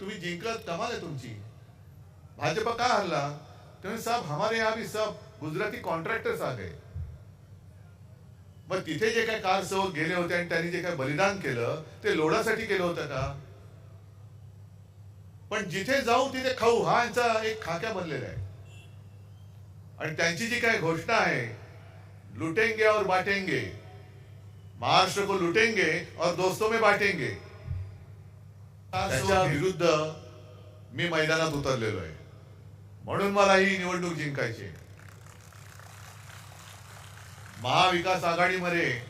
तुम्ही जिंकत कमाल आहे तुमची. भाजपा का हरला? तुम्ही सब हमारे यहाँ भी सब गुजराती कॉन्ट्रॅक्टर्स आ गए. मग तिथे जे काही कार सेवक गेले होते आणि त्यांनी जे काही बलिदान केलं ते लोडासाठी केलं होतं का? पण जिथे जाऊ तिथे खाऊ हा यांचा एक खाक्या बनलेला आहे. आणि त्यांची जी काही घोषणा आहे लुटेंगे और बाटेंगे. महाराष्ट्र को लुटेंगे और दोस्तों में बाटेंगे. त्याच्या विरुद्ध मी मैदानात उतरलेलो आहे. म्हणून मला ही निवडणूक जिंकायची. महाविकास आघाडीमध्ये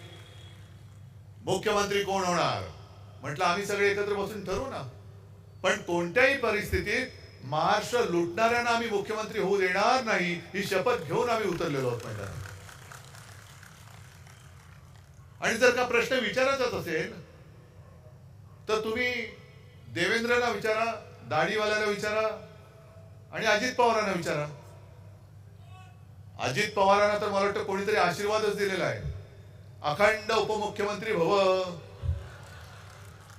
मुख्यमंत्री कोण होणार? म्हटलं आम्ही सगळे एकत्र बसून ठरवू ना. पण कोणत्याही परिस्थितीत महाराष्ट्र लुटणाऱ्यांना आम्ही मुख्यमंत्री होऊ देणार नाही ही शपथ घेऊन आम्ही उतरलेलो आहोत मैदानात. आणि जर का प्रश्न विचारायचाच असेल तर तुम्ही देवेंद्रला विचारा दाढीवाल्याला विचारा आणि अजित पवारांना विचारा. अजित पवारांना तर मला वाटतं कोणीतरी आशीर्वादच दिलेला आहे. अखंड उपमुख्यमंत्री भव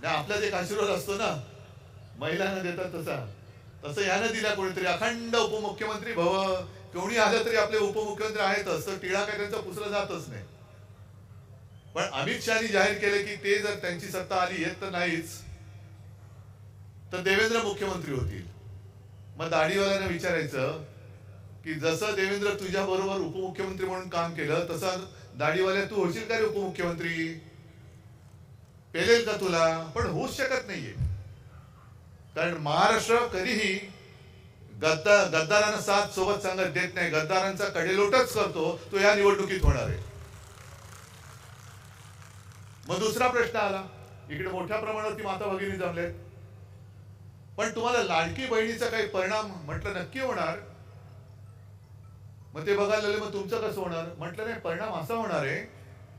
आपला एक आशीर्वाद असतो ना. महिलांना देतात तसा. तसं यानं दिला कोणीतरी. अखंड उपमुख्यमंत्री भव कोणी आलं तरी आपले उपमुख्यमंत्री आहेतच तर टिळा काय त्यांचा पुसला जातच नाही. पण अमित शहानी जाहीर केले की ते जर त्यांची सत्ता आली येत तर नाहीच. तर देवेंद्र मुख्यमंत्री होतील. मग दाढीवाल्यांना विचारायचं की जसं देवेंद्र तुझ्या बरोबर उपमुख्यमंत्री म्हणून काम केलं तसं दाढीवाल्या तू होशील का रे उपमुख्यमंत्री? पेलेल का तुला? पण होऊच शकत नाहीये. कारण महाराष्ट्र कधीही गद्दा गद्दारांना साथ सोबत सांगत देत नाही. गद्दारांचा कडेलोटच करतो. तो या निवडणुकीत होणार आहे. मग दुसरा प्रश्न आला. इकडे मोठ्या प्रमाणावरती माता भगिनी जमलेत. पण तुम्हाला लाडकी बहिणीचा काही परिणाम म्हटलं नक्की होणार? मग ते बघायला लागले मग तुमचं कसं होणार? म्हटलं नाही परिणाम असा होणार आहे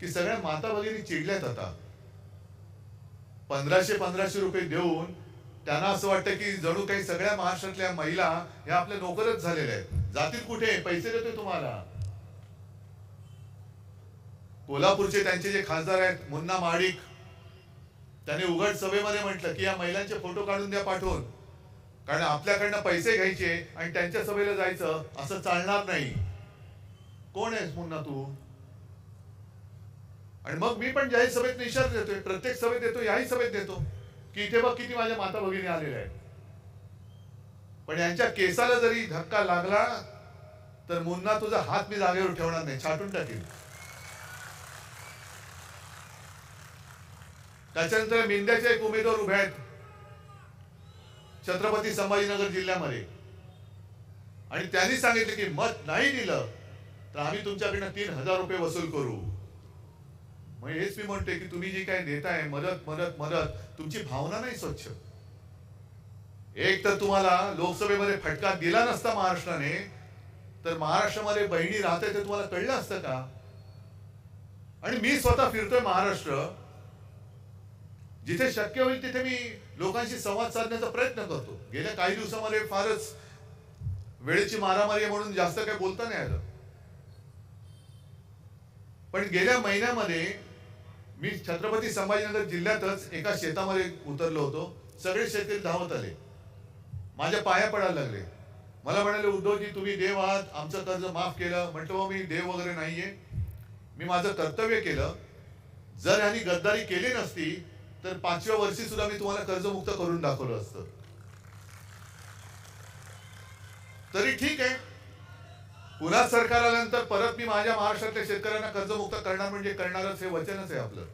की सगळ्या माता भगिनी चिडल्यात आता. पंधराशे पंधराशे रुपये देऊन त्यांना असं वाटतं की जणू काही सगळ्या महाराष्ट्रातल्या महिला ह्या आपल्या नोकरच झालेल्या आहेत. जातील कुठे? पैसे देतोय तुम्हाला. कोल्हापूरचे त्यांचे जे खासदार आहेत मुन्ना माडिक त्याने उघड सभेमध्ये म्हटलं की या महिलांचे फोटो काढून द्या पाठवून. कारण आपल्याकडनं पैसे घ्यायचे आणि त्यांच्या सभेला जायचं असं चालणार नाही. कोण आहेस मुन्ना तू? आणि मग मी पण ज्याही सभेत इशारा देतोय प्रत्येक सभेत देतो याही सभेत देतो की इथे बघ किती माझ्या माता भगिनी आलेल्या आहेत. पण यांच्या केसाला जरी धक्का लागला तर मुन्ना तुझा हात मी जागेवर ठेवणार नाही. छाटून टाकेल. त्याच्यानंतर मिंद्याचे एक उमेदवार उभे आहेत. छत्रपती संभाजीनगर जिल्ह्यामध्ये. आणि त्यांनी सांगितले की मत नाही दिलं तर आम्ही तुमच्याकडनं तीन हजार रुपये वसूल करू. मग हेच मी म्हणते की तुम्ही जी काय देताय मदत मदत मदत तुमची भावना नाही स्वच्छ. एक तर तुम्हाला लोकसभेमध्ये फटका दिला नसता महाराष्ट्राने तर महाराष्ट्रामध्ये बहिणी राहते ते तुम्हाला कळलं असतं का? आणि मी स्वतः फिरतोय महाराष्ट्र. जिथे शक्य होईल तिथे मी लोकांशी संवाद साधण्याचा प्रयत्न करतो. गेल्या काही दिवसामध्ये फारच वेळेची मारामारी आहे म्हणून जास्त काही बोलता नाही आलं. पण गेल्या महिन्यामध्ये मी छत्रपती संभाजीनगर जिल्ह्यातच एका शेतामध्ये उतरलो होतो. सगळे शेतकरी धावत आले. माझ्या पाया पडायला लागले. मला म्हणाले उद्धवजी तुम्ही देव आहात. आमचं कर्ज माफ केलं. म्हटलं हो, मी देव वगैरे नाहीये. मी माझं कर्तव्य केलं. जर यांनी गद्दारी केली नसती तर पाचव्या वर्षी सुद्धा मी तुम्हाला कर्जमुक्त करून दाखवलं असतं. तरी ठीक आहे. पुन्हा सरकार आल्यानंतर परत मी माझ्या महाराष्ट्रातल्या शेतकऱ्यांना कर्जमुक्त करणार म्हणजे करणारच हे वचनच आहे आपलं.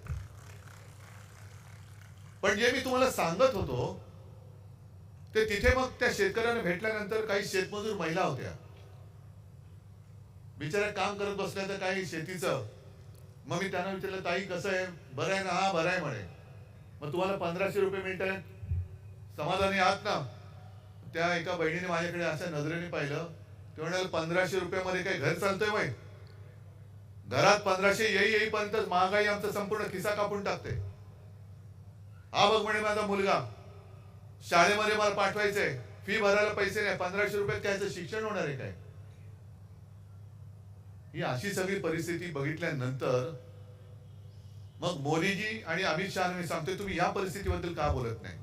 पण जे मी तुम्हाला सांगत होतो ते तिथे मग त्या शेतकऱ्यांना भेटल्यानंतर काही शेतमजूर महिला होत्या. बिचाऱ्या काम करत बसल्या तर काही शेतीचं. मग मी त्यांना विचारलं ताई कसं आहे? बरं आहे ना हा बरं आहे म्हणे. मग तुम्हाला पंधराशे रुपये मिळत आहेत समाधानी आहात ना? त्या एका बहिणीने माझ्याकडे अशा नजरेने पाहिलं. ते म्हणाल पंधराशे रुपयामध्ये काही घर चालतोय बाई. घरात पंधराशे येई येईपर्यंत महागाई आमचा संपूर्ण खिसा कापून टाकते. हा बघ म्हणे माझा मुलगा शाळेमध्ये मला पाठवायचंय. फी भरायला पैसे नाही. पंधराशे रुपयात त्याचं शिक्षण होणार आहे काय? ही अशी सगळी परिस्थिती बघितल्यानंतर मग मोदीजी आणि अमित शहा मी सांगतोय तुम्ही या परिस्थितीबद्दल का बोलत नाही?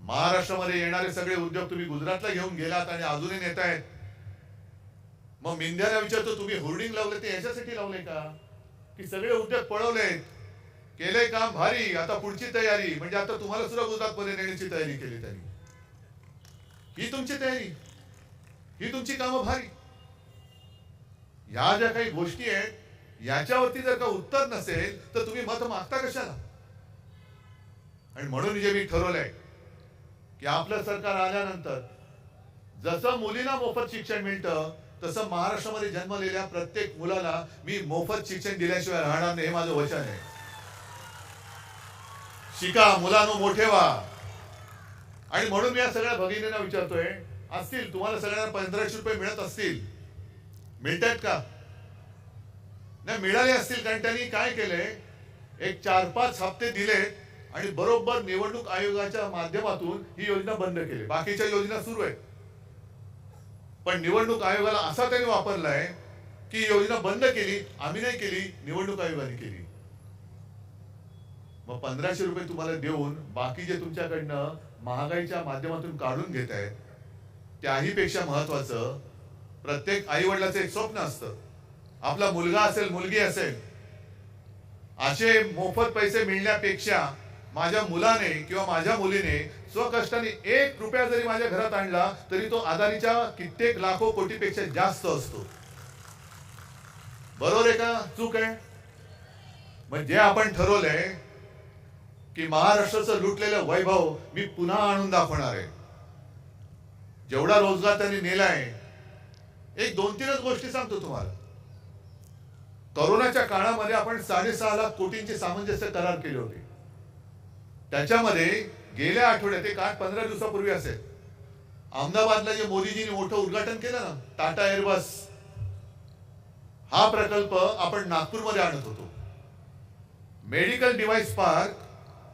महाराष्ट्रामध्ये येणारे सगळे उद्योग तुम्ही गुजरातला घेऊन गेलात आणि अजूनही नेतायत मग मिंद्याला विचारतो तुम्ही होर्डिंग लावले ते याच्यासाठी लावले का? की सगळे उद्योग पळवलेत केले काम भारी आता पुढची तयारी. म्हणजे आता तुम्हाला सुद्धा गुजरातमध्ये नेण्याची तयारी केली त्यांनी. ही तुमची तयारी. ही तुमची कामं भारी. या ज्या काही गोष्टी आहेत याच्यावरती जर का उत्तर नसेल तर तुम्ही मत मागता कशाला? आणि म्हणून जे मी ठरवलंय की आपलं सरकार आल्यानंतर जसं मुलींना मोफत शिक्षण मिळतं तसं महाराष्ट्रामध्ये जन्मलेल्या प्रत्येक मुलाला मी मोफत शिक्षण दिल्याशिवाय राहणार नाही हे माझं वचन आहे. शिका मुलांनो मोठे व्हा. आणि म्हणून मी या सगळ्या भगिनींना विचारतोय असतील तुम्हाला सगळ्यांना पंधराशे रुपये मिळत असतील. मिळतात का? नाही मिळाले असतील कारण त्यांनी काय केलंय? एक चार पाच हप्ते दिले आणि बरोबर निवडणूक आयोगाच्या माध्यमातून ही योजना बंद केली. बाकीच्या योजना सुरू आहेत. पण निवडणूक आयोगाला असा त्यांनी वापरलाय की योजना बंद केली आम्ही नाही केली निवडणूक आयोगाने केली. मग पंधराशे रुपये तुम्हाला देऊन बाकी जे तुमच्याकडनं महागाईच्या माध्यमातून काढून घेत आहेत त्याही पेक्षा महत्वाचं प्रत्येक आई वडिलाचं एक स्वप्न असतं. आपला मुलगा असेल मुलगी असेल असे मोफत पैसे मिळण्यापेक्षा माझ्या मुलाने किंवा माझ्या मुलीने स्वकष्टाने एक रुपया जरी माझ्या घरात आणला तरी तो अदानीच्या कित्येक लाखो कोटीपेक्षा जास्त असतो. बरोबर आहे का? चूक आहे? मग जे आपण ठरवलंय की महाराष्ट्राचं लुटलेलं वैभव मी पुन्हा आणून दाखवणार आहे. जेवढा रोजगार त्यांनी नेलाय एक दोन तीनच गोष्टी सांगतो तुम्हाला. करोनाच्या काळामध्ये आपण साडेसहा लाख कोटींचे सामंजस्य करार केले होते. त्याच्यामध्ये गेल्या आठवड्यात एक आठ पंधरा दिवसापूर्वी असेल अहमदाबादला जे मोदीजींनी मोठं उद्घाटन केलं ना टाटा एअरबस हा प्रकल्प आपण नागपूरमध्ये आणत होतो. मेडिकल डिव्हाइस पार्क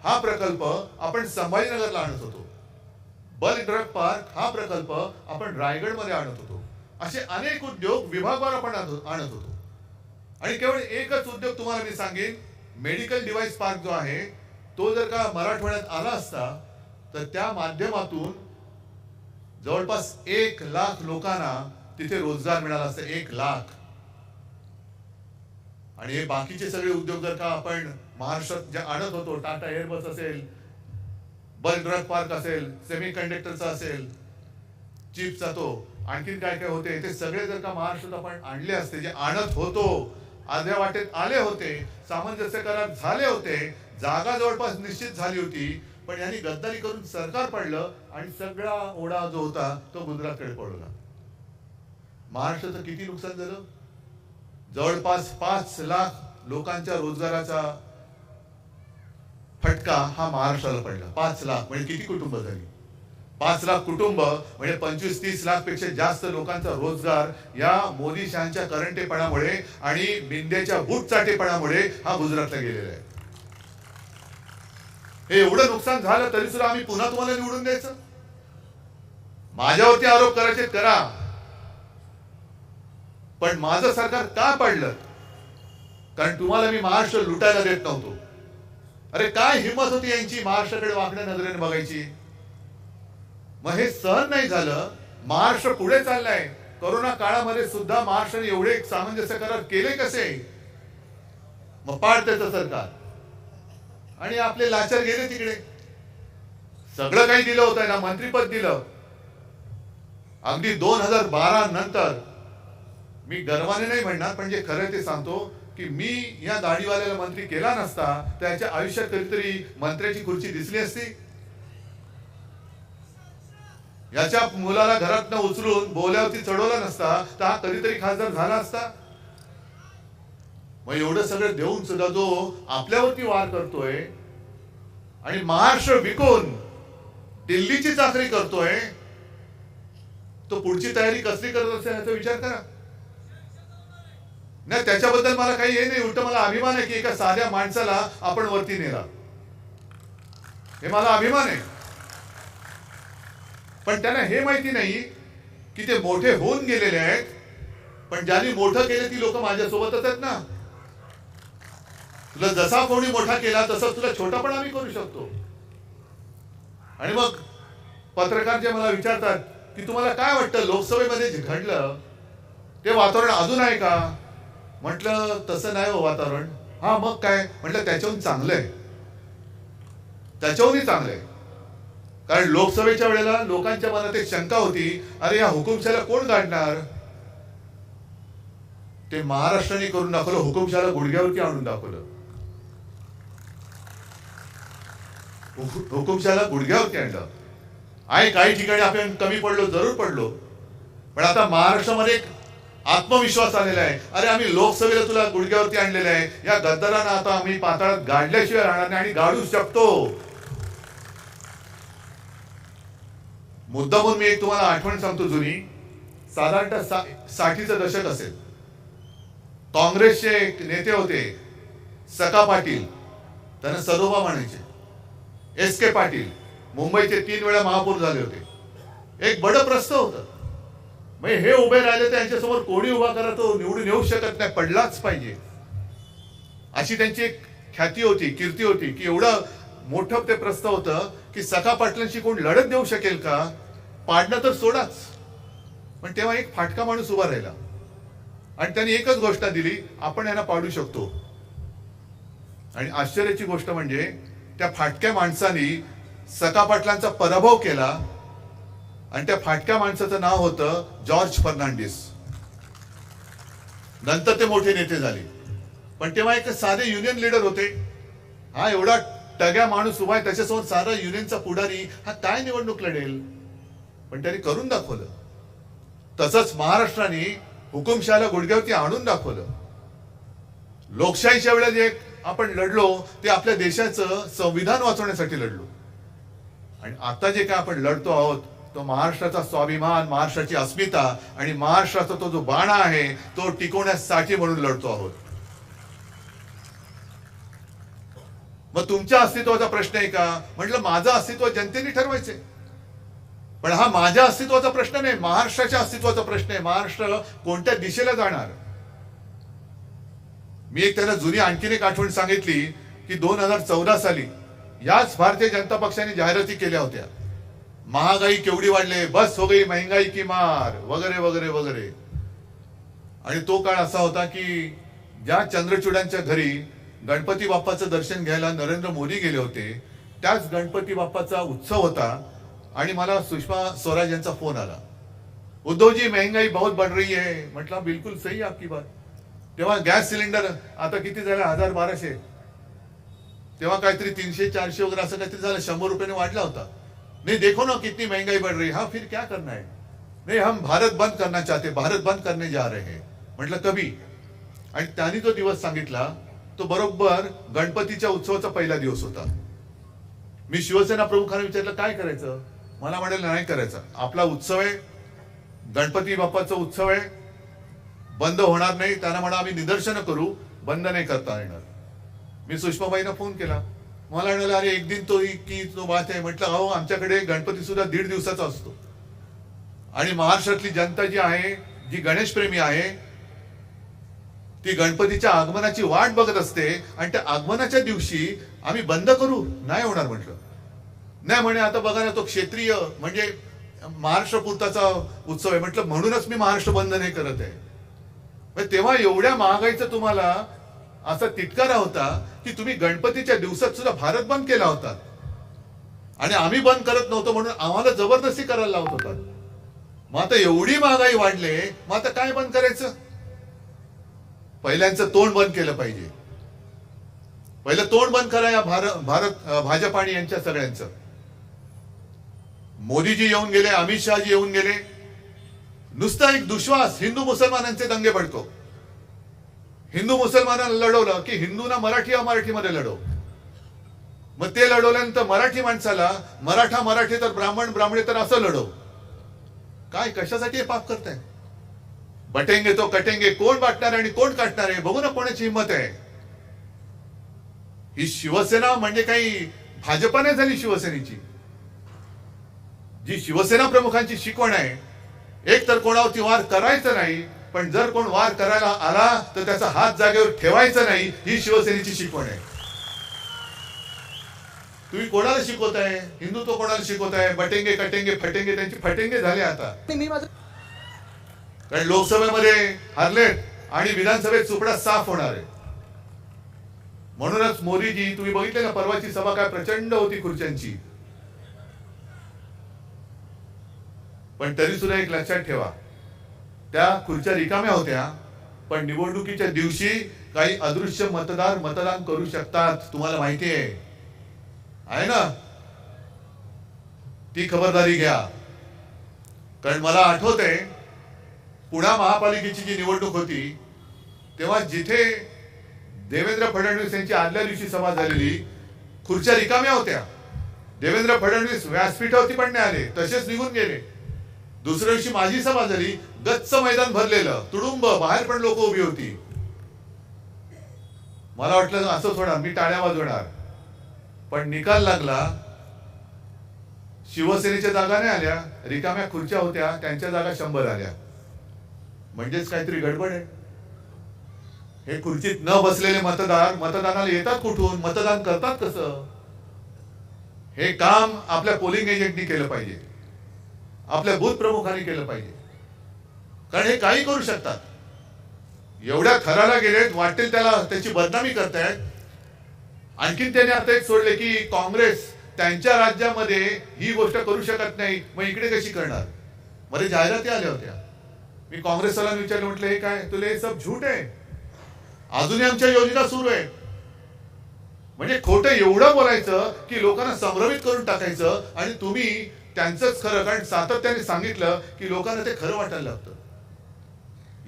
हा प्रकल्प आपण संभाजीनगरला आणत होतो. बल्क ड्रग पार्क हा प्रकल्प आपण रायगडमध्ये आणत होतो. असे अनेक उद्योग विभागावर आपण आणत होतो. आणि केवळ एकच उद्योग तुम्हाला मी सांगेन मेडिकल डिव्हाइस पार्क जो आहे तो जर का मराठवाड्यात आला असता तर त्या माध्यमातून जवळपास एक लाख लोकांना तिथे रोजगार मिळाला असता एक लाख. आणि हे बाकीचे सगळे उद्योग जर का आपण महाराष्ट्रात जे आणत होतो टाटा एअरबस असेल बल्क ड्रग पार्क असेल सेमी कंडक्टरचा असेल चिपचा तो आणखीन काय काय होते ते सगळे जर का महाराष्ट्रात आपण आणले असते जे आणत होतो अर्ध्या वाटेत आले होते सामंजस्य करार झाले होते जागा जवळपास निश्चित झाली होती पण यांनी गद्दारी करून सरकार पडलं आणि सगळा ओढा जो होता तो गुजरातकडे पडला. महाराष्ट्राचं किती नुकसान झालं? जवळपास पाच लाख लोकांच्या रोजगाराचा फटका हा महाराष्ट्राला पडला. पाच लाख म्हणजे किती कुटुंब झाली? पाच लाख कुटुंब म्हणजे पंचवीस तीस लाखपेक्षा जास्त लोकांचा रोजगार या मोदी शहाच्या करंटेपणामुळे आणि बिंदेच्या बूट चाटेपणामुळे हा गुजरातला गेलेला आहे. हे एवढं नुकसान झालं तरी सुद्धा आम्ही पुन्हा तुम्हाला निवडून द्यायचं? माझ्यावरती आरोप करायचे करा. पण माझं सरकार का पडलं? कारण तुम्हाला मी महाराष्ट्र लुटायला देत नव्हतो. अरे काय हिंमत होती यांची महाराष्ट्राकडे वाकड्या नजरेने बघायची? मग हे सहन नाही झालं महाराष्ट्र पुढे चाललाय. कोरोना काळामध्ये सुद्धा महाराष्ट्राने एवढे सामंजस्य करार केले कसे? मग पाड त्याचं सरकार. आणि आपले लाचार गेले तिकडे. सगळं काही दिलं होतं ना मंत्रीपद दिलं. अगदी दोन हजार बारा नंतर मी गर्वाने नाही म्हणणार पण जे खरं ते सांगतो की मी या दाढीवाल्याला मंत्री केला नसता त्याच्या आयुष्यात कधीतरी मंत्र्याची खुर्ची दिसली असती. याच्या मुलाला घरात उचलून बोल्यावरती चढवला नसता तर हा कधीतरी खासदार झाला असता? मग एवढं सगळं देऊन सुद्धा जो आपल्यावरती वार करतोय आणि महाराष्ट्र विकून दिल्लीची चाकरी करतोय तो पुढची तयारी कसली करत असेल याचा विचार करा. नाही त्याच्याबद्दल मला काही हे नाही उलट मला अभिमान आहे की एका साध्या माणसाला आपण वरती नेला. हे मला अभिमान आहे. पण त्यांना हे माहिती नाही की ते मोठे होऊन गेलेले आहेत. पण ज्यांनी मोठं केलं ती लोक माझ्यासोबतच आहेत ना. तुला जसा कोणी मोठा केला तसा तुला छोटा पण आम्ही करू शकतो. आणि मग पत्रकार जे मला विचारतात की तुम्हाला काय वाटतं लोकसभेमध्ये जे घडलं ते वातावरण अजून आहे का? म्हटलं तसं नाही हो वातावरण. हा मग काय? म्हटलं त्याच्याहून चांगलं आहे. त्याच्याहूनही चांगलं आहे. कारण लोकसभेच्या वेळेला लोकांच्या मनात एक शंका होती अरे या हुकुमशाला कोण काढणार ते महाराष्ट्राने करून दाखवलं हुकुमशाला गुडघ्यावरती आणून दाखवलं. हुकुमशाला गुडघ्यावरती आणलं. आहे काही ठिकाणी आपण कमी पडलो जरूर पडलो. पण आता महाराष्ट्रामध्ये एक आत्मविश्वास आलेला आहे. अरे आम्ही लोकसभेला तुला गुडघ्यावरती आणलेलं आहे. या गद्दारांना आता आम्ही पाताळात गाडल्याशिवाय राहणार नाही आणि गाडू शकतो. मुद्दा म्हणून मी एक तुम्हाला आठवण सांगतो जुनी. साधारणतः सा, साठीचं दशक असेल. काँग्रेसचे एक नेते होते सका पाटील. त्यांना सदोबा म्हणायचे. S K Patil. मुंबईचे तीन वेळा महापौर झाले होते. एक बड प्रस्त होतं. म्हणजे हे उभे राहिले तर यांच्यासमोर कोणी उभा करा तो निवडून येऊ शकत नाही पडलाच पाहिजे. अशी त्यांची एक ख्याती होती कीर्ती होती की एवढं मोठं ते प्रस्त होतं की सखा पाटलांशी कोण लढत देऊ शकेल का? पाडणं तर सोडाच. पण तेव्हा एक फाटका माणूस उभा राहिला. आणि त्यांनी एकच गोष्ट दिली आपण यांना पाडू शकतो. आणि आश्चर्याची गोष्ट म्हणजे त्या फाटक्या माणसानी सका पाटलांचा पराभव केला आणि त्या फाटक्या माणसाचं नाव होतं जॉर्ज फर्नांडिस. नंतर ते मोठे नेते झाले. पण तेव्हा एक साधे युनियन लीडर होते. हा एवढा टग्या माणूस उभा आहे त्याच्यासमोर सारा युनियनचा पुढारी हा काय निवडणूक लढेल? पण त्यांनी करून दाखवलं. तसंच महाराष्ट्राने हुकुमशहाला गुडघ्यावरती आणून दाखवलं. लोकशाहीच्या वेळेला जे आपण लढलो ते आपल्या देशाचं संविधान वाचवण्यासाठी लढलो. आणि आता जे काय आपण लढतो आहोत तो महाराष्ट्राचा स्वाभिमान महाराष्ट्राची अस्मिता आणि महाराष्ट्राचा तो जो बाणा आहे तो टिकवण्यासाठी म्हणून लढतो आहोत. मग तुमच्या अस्तित्वाचा प्रश्न आहे का? म्हटलं माझं अस्तित्व जनतेने ठरवायचंय. पण हा माझ्या अस्तित्वाचा प्रश्न नाही महाराष्ट्राच्या अस्तित्वाचा प्रश्न आहे. महाराष्ट्र कोणत्या दिशेला जाणार? मी एक त्यांना जुनी आणखीन एक आठवण सांगितली की दोन हजार चौदा साली याच भारतीय जनता पक्षाने जाहिराती केल्या होत्या. महागाई केवढी वाढले बस हो गई महंगाई की मार वगैरे वगैरे वगैरे. आणि तो काळ असा होता की ज्या चंद्रचूडांच्या घरी गणपती बाप्पाचं दर्शन घ्यायला नरेंद्र मोदी गेले होते. त्याच गणपती बाप्पाचा उत्सव होता आणि मला सुषमा स्वराज यांचा फोन आला. उद्धव जी महंगाई बहुत बढ़ रही है. म्हटलं बिलकुल सही आपकी बात. तेव्हा गॅस सिलेंडर आता किती झालं? हजार बाराशे. तेव्हा काहीतरी तीनशे चारशे वगैरे असं काहीतरी झालं. शंभर रुपयाने वाढला होता. नाही देखो ना कितनी महंगाई बढ़ रही है. फिर क्या करना है? नाही हम भारत बंद करना चाहते भारत बंद करने जा रहे हैं. म्हटलं कभी. आणि त्यांनी तो दिवस सांगितला तो बरोबर गणपतीच्या उत्सवाचा पहिला दिवस होता. मी शिवसेना प्रमुखांना विचारलं काय करायचं? मला म्हणेल नाही करायचं. आपला उत्सव आहे. गणपती बाप्पाचा उत्सव आहे. बंद होणार नाही. त्यांना म्हणा आम्ही निदर्शनं करू. बंद नाही करता येणार. मी सुषमाबाईंना फोन केला. मला म्हणाले अरे एक दिन तो की तो बात आहे. म्हटलं अहो आमच्याकडे गणपती सुद्धा दीड दिवसाचा असतो. आणि महाराष्ट्रातली जनता जी आहे जी गणेशप्रेमी आहे ती गणपतीच्या आगमनाची वाट बघत असते आणि त्या आगमनाच्या दिवशी आम्ही बंद करू? नाही होणार म्हटलं. नाही म्हणे आता बघा ना तो क्षेत्रीय म्हणजे महाराष्ट्र पुरताचा उत्सव आहे. म्हटलं म्हणूनच मी महाराष्ट्र बंद नाही करत आहे. तेव्हा एवढ्या महागाईचा तुम्हाला असा तिटकारा होता की तुम्ही गणपतीच्या दिवसात सुद्धा भारत बंद केला होता. आणि आम्ही बंद करत नव्हतो म्हणून आम्हाला जबरदस्ती करायला लावत होता. मग आता एवढी महागाई वाढले मग आता काय बंद करायचं? पहिल्यांचं तोंड बंद केलं पाहिजे. पहिलं तोंड बंद करा या भारत भारत भाजप आणि यांच्या सगळ्यांचं. मोदीजी येऊन गेले अमित शहाजी येऊन गेले. नुसता एक दुश्वास हिंदू मुसलमानांचे दंगे भडको हिंदू मुसलमानांना लढवलं की हिंदूंना मराठी मराठीमध्ये लढव. मग ते लढवल्यानंतर मराठी माणसाला मराठा मराठी तर ब्राह्मण ब्राह्मणे तर असं लढव. काय कशासाठी हे पाप करताय? बटेंगे तो कटेंगे कोण वाटणार आणि कोण काटणार आहे बघू ना कोणाची हिंमत आहे. ही शिवसेना म्हणजे काही भाजपाने नाही झाली शिवसेनेची. जी शिवसेना प्रमुखांची शिकवण आहे एक तर कोणावरती वार करायचं नाही पण जर कोण वार करायला आला तर त्याचा हात जागेवर ठेवायचा नाही ही शिवसेनेची शिकवण आहे. तुम्ही कोणाला शिकवताय? हिंदुत्व कोणाला शिकवताय? बटेंगे कटेंगे फटेंगे त्यांची फटेंगे झाले आता. मी माझं कारण लोकसभेमध्ये हरलेत आणि विधानसभेत सुपडा साफ होणार आहे. म्हणूनच मोदीजी तुम्ही बघितले ना परवाची सभा काय प्रचंड होती खुर्च्यांची. पण तरी सुद्धा एक लक्षात ठेवा त्या खुर्च्या रिकाम्या होत्या पण निवडणुकीच्या दिवशी काही अदृश्य मतदार मतदान करू शकतात तुम्हाला माहिती आहे. आहे ना? ती खबरदारी घ्या. कारण मला आठवत आहे पुणा महापालिकेची जी निवडणूक होती तेव्हा जिथे देवेंद्र फडणवीस यांची आदल्या दिवशी सभा झालेली खुर्च्या रिकाम्या होत्या. देवेंद्र फडणवीस व्यासपीठावरती पण नाही आले तसेच निघून गेले. दुसऱ्या दिवशी माझी सभा झाली गच्च मैदान भरलेलं तुडुंब बाहेर पण लोक उभी होती. मला वाटलं असंच होणार मी टाळ्या वाजवणार. पण निकाल लागला शिवसेनेच्या जागा नाही आल्या रिकाम्या खुर्च्या होत्या त्यांच्या जागा शंभर आल्या. म्हणजेच काहीतरी गडबड आहे. हे खुर्चीत न बसलेले मतदार मतदानाला येतात कुठून? मतदान करतात कसं? हे काम आपल्या पोलिंग एजंटनी केलं पाहिजे. आपल्या बूथ प्रमुखांनी केलं पाहिजे. कारण हे काही करू शकतात. एवढ्या थराला गेलेत वाटेल त्याला त्याची बदनामी करतायत. आणखीन त्याने आता एक सोडले की काँग्रेस त्यांच्या राज्यामध्ये ही गोष्ट करू शकत नाही. मग इकडे कशी करणार? मध्ये जाहिराती आल्या होत्या. मी काँग्रेसला विचारलं म्हटलं हे काय? तुला हे सब झूट आहे? अजूनही आमच्या योजना सुरू आहे म्हणजे खोटं एवढं बोलायचं की लोकांना संभ्रमित करून टाकायचं आणि तुम्ही त्यांचंच खरं कारण सातत्याने सांगितलं की लोकांना ते खरं वाटायला लागतं.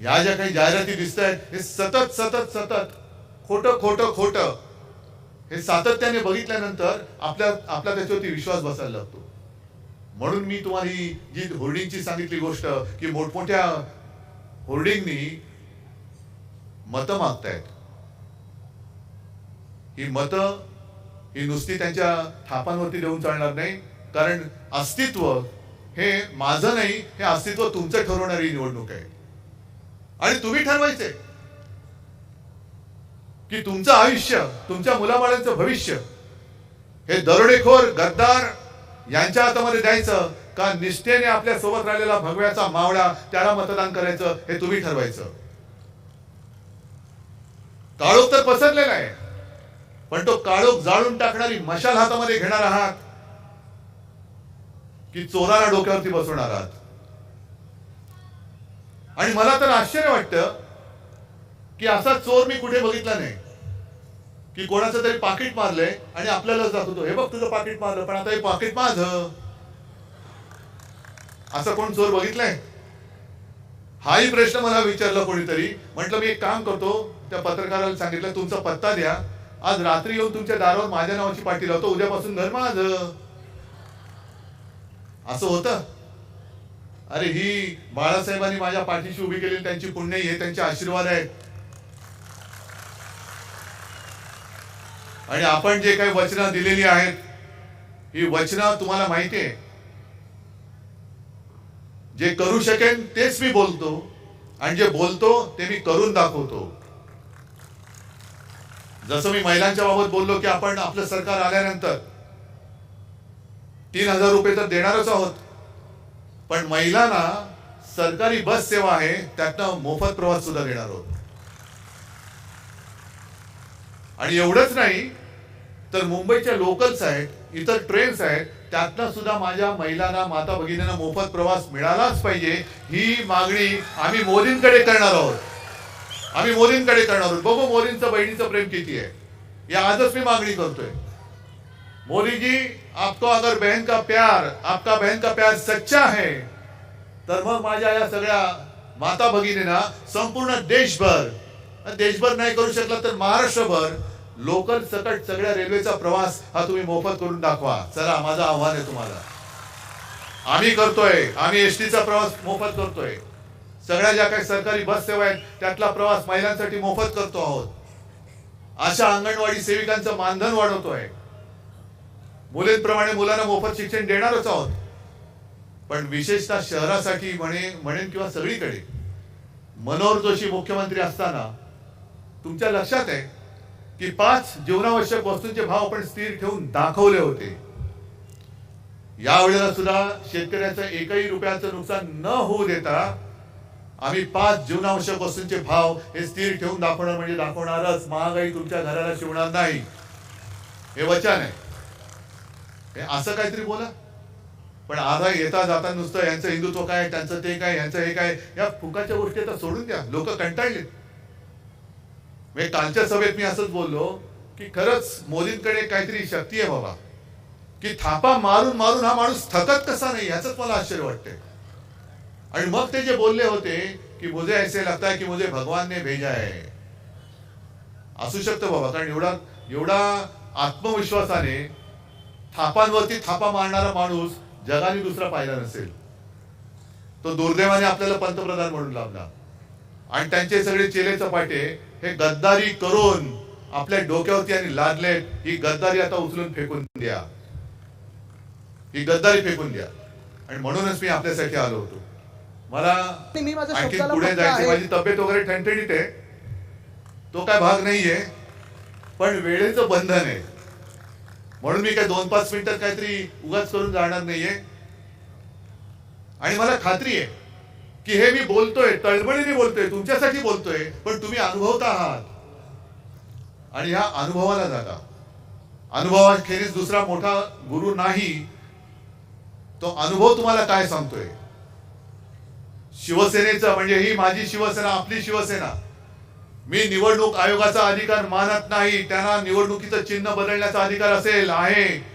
या ज्या काही जाहिराती दिसत आहेत हे सतत सतत सतत खोटं खोटं खोटं हे सातत्याने बघितल्यानंतर आपल्या आपला त्याच्यावरती विश्वास बसायला लागतो. म्हणून मी तुम्हाला ही जी होर्डिंगची सांगितली गोष्ट की मोठमोठ्या होर्डिंगनी मतं मागतायत. ही मतं ही नुसती त्यांच्या थापांवरती देऊन चालणार नाही कारण अस्तित्व हे माझं नाही हे अस्तित्व तुमचं ठरवणारी निवडणूक आहे. आणि तुम्ही ठरवायचे की तुमचं आयुष्य तुमच्या मुलाबाळांचं भविष्य हे दरोडेखोर गद्दार यांच्या हातामध्ये द्यायचं का निष्ठेने आपल्यासोबत राहिलेला भगव्याचा मावळा त्याला मतदान करायचं हे तुम्ही ठरवायचं. काळोख तर पसरलेला आहे. पण तो काळोख जाळून टाकणारी मशाल हातामध्ये घेणार आहात की चोराला डोक्यावरती बसवणार आहात. आणि मला तर आश्चर्य वाटतं की असा चोर मी कुठे बघितला नाही. की कोणाचं तरी पाकिट मारलंय आणि आपल्यालाच दाखवतो हे बघ तुझं पाकिट मारलं पण आता हे पाकिट माझं. असं कोण चोर बघितलंय? हाही प्रश्न मला विचारला कोणीतरी. म्हटलं मी एक काम करतो त्या पत्रकाराला सांगितलं तुमचा पत्ता द्या. आज रात्री येऊन तुमच्या दारावर माझ्या नावाची पाठी लावतो उद्यापासून घर माझं. असं होतं? अरे ही बाळासाहेबांनी माझ्या पाठीशी उभी केलेली त्यांची पुण्य हे त्यांचे आशीर्वाद आहेत. आणि आपण जे काही वचनं दिलेली आहेत ही वचनं तुम्हाला माहिती आहे जे करू शकेन तेच मी बोलतो. आणि जे बोलतो ते मी करून दाखवतो. जसं मी महिलांच्या बाबत बोललो की आपण आपलं सरकार आल्यानंतर तीन हजार रुपये तर देणारच आहोत. पण महिलांना सरकारी बस सेवा आहे त्यातनं मोफत प्रवास सुद्धा देणार आहोत. आणि एवढंच नाही तर मुंबईच्या लोकल्स आहेत इतर ट्रेन्स आहेत त्यातनं सुद्धा माझ्या महिलांना माता भगिनींना मोफत प्रवास मिळालाच पाहिजे ही मागणी आम्ही मोदींकडे करणार आहोत. आम्ही मोदींकडे करणार आहोत. बघू मोदींचं बहिणीचं प्रेम किती आहे. या आजच मी मागणी करतोय. मोदी जी आपको अगर बहन का प्यार आपका बहन का प्यार सच्चा है तर मग माझ्या या सगळ्या माता भगिनींना संपूर्ण देशभर देशभर नाही करू शकला तर महाराष्ट्रभर लोकल सकट सगळ्या रेल्वेचा प्रवास हा तुम्ही मोफत करून दाखवा. चला माझं आव्हान आहे तुम्हाला. आम्ही करतोय. आम्ही एसटीचा प्रवास मोफत करतोय. सगळ्या ज्या काही सरकारी बस सेवा आहेत त्यातला प्रवास महिलांसाठी मोफत करतो आहोत. अशा अंगणवाडी सेविकांचं मानधन वाढवतोय. मुलींप्रमाणे मुलांना मोफत शिक्षण देणारच आहोत. पण विशेषतः शहरासाठी म्हणे म्हणेन किंवा सगळीकडे मनोहर जोशी मुख्यमंत्री असताना तुमच्या लक्षात आहे की पाच जीवनावश्यक वस्तूंचे भाव आपण स्थिर ठेवून दाखवले होते. यावेळेला सुद्धा शेतकऱ्याचं एकही रुपयाचं नुकसान न होऊ देता आम्ही पाच जीवनावश्यक वस्तूंचे भाव हे स्थिर ठेवून दाखवणार म्हणजे दाखवणारच. महागाई तुमच्या घराला शिवणार नाही. हे वचन आहे. हे असं काहीतरी बोला. पण आता येता जाता नुसतं यांचं हिंदुत्व काय त्यांचं ते काय यांचं हे काय या फुकाच्या गोष्टी आता सोडून द्या. लोक कंटाळले म्हणजे कालच्या सभेत मी असंच बोललो की खरंच मोदींकडे काहीतरी शक्ती आहे बाबा. की थापा मारून मारून हा माणूस थकत कसा नाही याच मला आश्चर्य वाटते आणि मग ते जे बोलले होते की मुझे ऐसे लगता है की मुझे भगवान ने भेजा आहे असू शकतं बाबा कारण एवढा एवढा आत्मविश्वासाने थापांवरती थापा मारणारा माणूस जगाने दुसरा पाहिला नसेल. तो दुर्दैवाने आपल्याला पंतप्रधान म्हणून लाभला. आणि त्यांचे सगळे चेले चपाटे हे गद्दारी करून आपल्या डोक्यावरती आणि लादले ही गद्दारी आता उचलून फेकून द्या. ही गद्दारी फेकून द्या. आणि म्हणूनच मी आपल्यासाठी आलो होतो. मला आणखी पुढे जायची माझी तब्येत वगैरे ठणठणीत आहे. तो काय भाग नाहीये पण वेळेचं बंधन आहे. म्हणून मी काय दोन पाच मिनिटात काहीतरी उगाच करून जाणार नाहीये. आणि मला खात्री आहे की हे मी बोलतोय तळमळीने बोलतोय तुमच्यासाठी बोलतोय पण तुम्ही अनुभवता आहात. आणि ह्या अनुभवाला जागा अनुभवाखेरीज दुसरा मोठा गुरु नाही तो अनुभव तुम्हाला काय सांगतोय? शिवसेनेचं म्हणजे ही माझी शिवसेना आपली शिवसेना. मी निवडणूक आयोगाचा अधिकार मानत नाही त्यांना निवडणुकीचं चिन्ह बदलण्याचा अधिकार असेल आहे.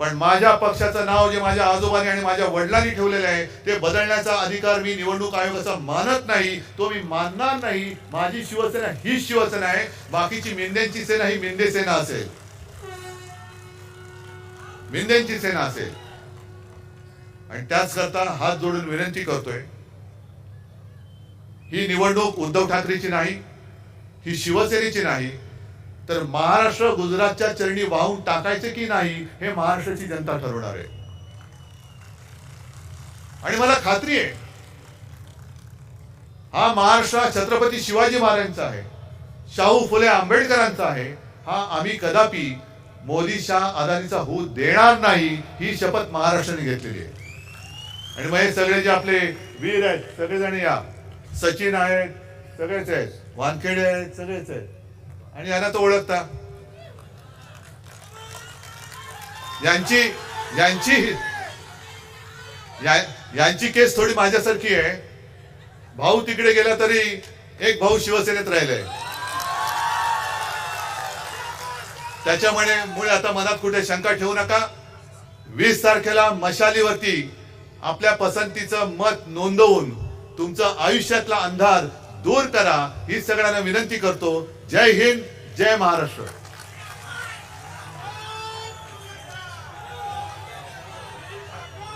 पण माझ्या पक्षाचं नाव जे माझ्या आजोबांनी आणि माझ्या वडिलांनी ठेवलेले आहे ते बदलण्याचा अधिकार मी निवडणूक आयोगाचा मानत नाही तो मी मानणार नाही. माझी शिवसेना ही शिवसेना आहे. बाकीची मिंदेंची सेना ही मिंदे सेना असेल. मिंदेंची सेना असेल. आणि त्याच करता हात जोडून विनंती करतोय ही निवडणूक उद्धव ठाकरेची नाही ही शिवसेनेची नाही तर महाराष्ट्र गुजरातच्या चरणी वाहून टाकायचे की नाही हे महाराष्ट्राची जनता ठरवणार आहे. आणि मला खात्री आहे हा महाराष्ट्र छत्रपती शिवाजी महाराजांचा आहे शाहू फुले आंबेडकरांचा आहे हा आम्ही कदापि मोदी शाह अदानीचा होऊ देणार नाही ही शपथ महाराष्ट्राने घेतलेली आहे. आणि मग हे सगळे जे आपले वीर आहेत सगळेजण या सचिन आहेत सगळेच आहेत वानखेडे आहेत सगळेच आहेत. आणि यांना तो ओळखता. यांची यांची यांची केस थोडी माझ्यासारखी आहे. भाऊ तिकडे गेला तरी एक भाऊ शिवसेनेत राहिलाय. त्याच्यामुळे मुळे आता मनात कुठे शंका ठेवू नका. वीस तारखेला मशालीवरती आपल्या पसंतीचं मत नोंदवून तुमचं आयुष्यातला अंधार दूर करा ही सगळ्यांना विनंती करतो. जय हिंद जय महाराष्ट्र.